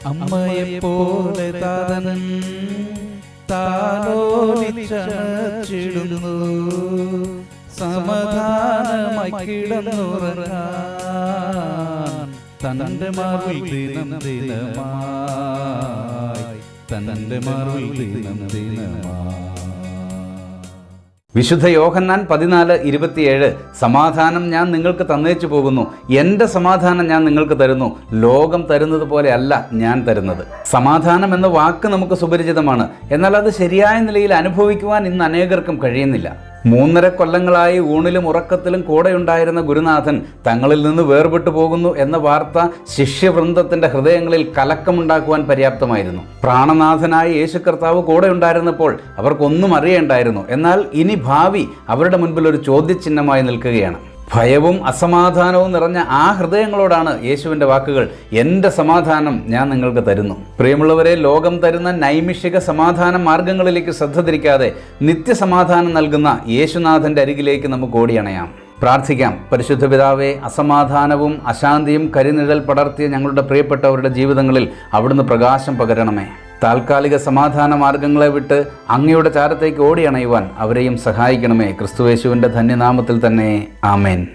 അമ്മയെപ്പോലെ താതൻ താലോലിച്ചണച്ചിടുന്നു സമാധാനമായി കിടന്നുറങ്ങാൻ തന്റെ മാർവിൽ ദിനം ദിനമായി തന്റെ മാർവിൽ ദിനം ദിനമായി. വിശുദ്ധ യോഹന്നാൻ പതിനാല് ഇരുപത്തിയേഴ് സമാധാനം ഞാൻ നിങ്ങൾക്ക് തന്നേച്ചു പോകുന്നു. എന്റെ സമാധാനം ഞാൻ നിങ്ങൾക്ക് തരുന്നു. ലോകം തരുന്നത് പോലെ അല്ല ഞാൻ തരുന്നത്. സമാധാനം എന്ന വാക്ക് നമുക്ക് സുപരിചിതമാണ്. എന്നാൽ അത് ശരിയായ നിലയിൽ അനുഭവിക്കുവാൻ ഇന്ന് അനേകർക്കും കഴിയുന്നില്ല. മൂന്നര കൊല്ലങ്ങളായി ഊണിലും ഉറക്കത്തിലും കൂടെയുണ്ടായിരുന്ന ഗുരുനാഥൻ തങ്ങളിൽ നിന്ന് വേർപെട്ടു പോകുന്നു എന്ന വാർത്ത ശിഷ്യവൃന്ദത്തിന്റെ ഹൃദയങ്ങളിൽ കലക്കമുണ്ടാക്കുവാൻ പര്യാപ്തമായിരുന്നു. പ്രാണനാഥനായ യേശു കർത്താവ് കൂടെ ഉണ്ടായിരുന്നപ്പോൾ അവർക്കൊന്നും അറിയേണ്ടായിരുന്നു. എന്നാൽ ഇനി ഭാവി അവരുടെ മുൻപിൽ ഒരു ചോദ്യചിഹ്നമായി നിൽക്കുകയാണ്. ഭയവും അസമാധാനവും നിറഞ്ഞ ആ ഹൃദയങ്ങളോടാണ് യേശുവിന്റെ വാക്കുകൾ. എന്റെ സമാധാനം ഞാൻ നിങ്ങൾക്ക് തരുന്നു. പ്രിയമുള്ളവരെ ലോകം തരുന്ന നൈമിഷിക സമാധാന മാർഗങ്ങളിലേക്ക് ശ്രദ്ധ തിരിക്കാതെ നിത്യസമാധാനം നൽകുന്ന യേശുനാഥന്റെ അരികിലേക്ക് നമുക്ക് ഓടിയണയാം. പ്രാർത്ഥിക്കാം. പരിശുദ്ധ പിതാവെ അസമാധാനവും അശാന്തിയും കരിനിഴൽ പടർത്തിയ ഞങ്ങളുടെ പ്രിയപ്പെട്ടവരുടെ ജീവിതങ്ങളിൽ അവിടുന്ന് പ്രകാശം പകരണമേ. താൽക്കാലിക സമാധാന മാർഗങ്ങളെ വിട്ട് അങ്ങയുടെ ചാരത്തേക്ക് ഓടിയണയുവാൻ അവരെയും സഹായിക്കണമേ. ക്രിസ്തുവേശുവിന്റെ ധന്യനാമത്തിൽ തന്നെ ആമേൻ.